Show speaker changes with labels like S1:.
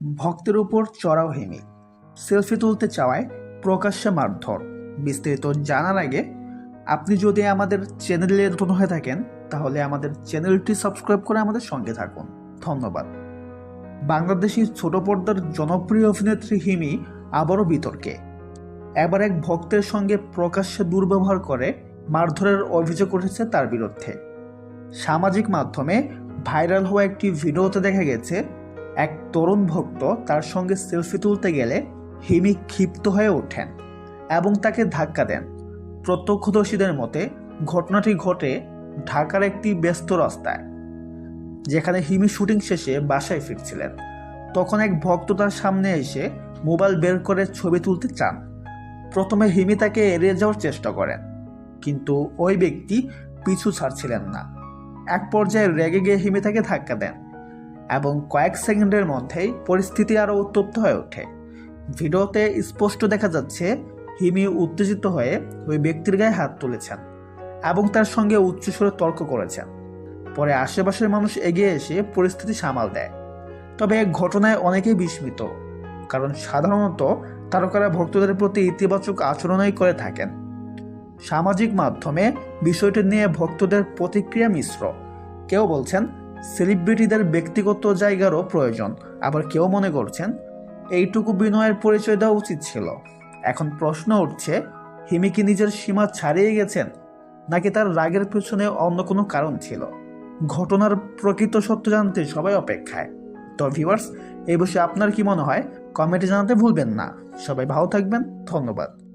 S1: ভক্তের উপর চড়াও হিমি। সেলফি তুলতে চাওয়ায় প্রকাশ্যে মারধর। বিস্তারিত জানার আগে আপনি যদি আমাদের চ্যানেলে নতুন হয়ে থাকেন, তাহলে আমাদের চ্যানেলটি সাবস্ক্রাইব করে আমাদের সঙ্গে থাকুন। ধন্যবাদ। বাংলাদেশি ছোট পর্দার জনপ্রিয় অভিনেত্রী হিমি আবারও বিতর্কে। এবার এক ভক্তের সঙ্গে প্রকাশ্যে দুর্ব্যবহার করে মারধরের অভিযোগ উঠেছে তার বিরুদ্ধে। সামাজিক মাধ্যমে ভাইরাল হওয়া একটি ভিডিওতে দেখা গেছে এক তরুণ ভক্ত তার সঙ্গে সেলফি তুলতে গেলে হিমি ক্ষিপ্ত হয়ে ওঠেন এবং তাকে ধাক্কা দেন। প্রত্যক্ষদর্শীদের মতে, ঘটনাটি ঘটে ঢাকার একটি ব্যস্ত রাস্তায়, যেখানে হিমি শুটিং শেষে বাসায় ফিরছিলেন। তখন এক ভক্ত তার সামনে এসে মোবাইল বের করে ছবি তুলতে চান। প্রথমে হিমি তাকে এড়িয়ে যাওয়ার চেষ্টা করেন, কিন্তু ওই ব্যক্তি পিছু ছাড়ছিলেন না। এক পর্যায়ে রেগে গিয়ে হিমি তাকে ধাক্কা দেন। এবং কয়েক সেকেন্ডের মধ্যেই পরিস্থিতি আরও উত্তপ্ত হয়ে ওঠে। ভিডিওতে স্পষ্ট দেখা যাচ্ছে, হিমি উত্তেজিত হয়ে ওই ব্যক্তির গায়ে হাত তুলেছেন এবং তার সঙ্গে উচ্চস্বরে তর্ক করেছেন। পরে আশেপাশের মানুষ এগিয়ে এসে পরিস্থিতি সামাল দেয়। তবে ঘটনায় অনেকেই বিস্মিত, কারণ সাধারণত তারকারা ভক্তদের প্রতি ইতিবাচক আচরণই করে থাকেন। সামাজিক মাধ্যমে বিষয়টি নিয়ে ভক্তদের প্রতিক্রিয়া মিশ্র। কেউ বলছেন সেলিব্রিটিদের ব্যক্তিগত জায়গারও প্রয়োজন। আবার কেউ মনে করছেন, এইটুকু বিনয়ের পরিচয় দেওয়া উচিত ছিল। এখন প্রশ্ন উঠছে, হিমি কি নিজের সীমা ছাড়িয়ে গেছেন, নাকি তার রাগের পেছনে অন্য কোনো কারণ ছিল? ঘটনার প্রকৃত সত্য জানতে সবাই অপেক্ষায়। তো ভিউয়ার্স এই বিষয়ে আপনার কি মনে হয়? কমেন্টে জানাতে ভুলবেন না। সবাই ভালো থাকবেন, ধন্যবাদ।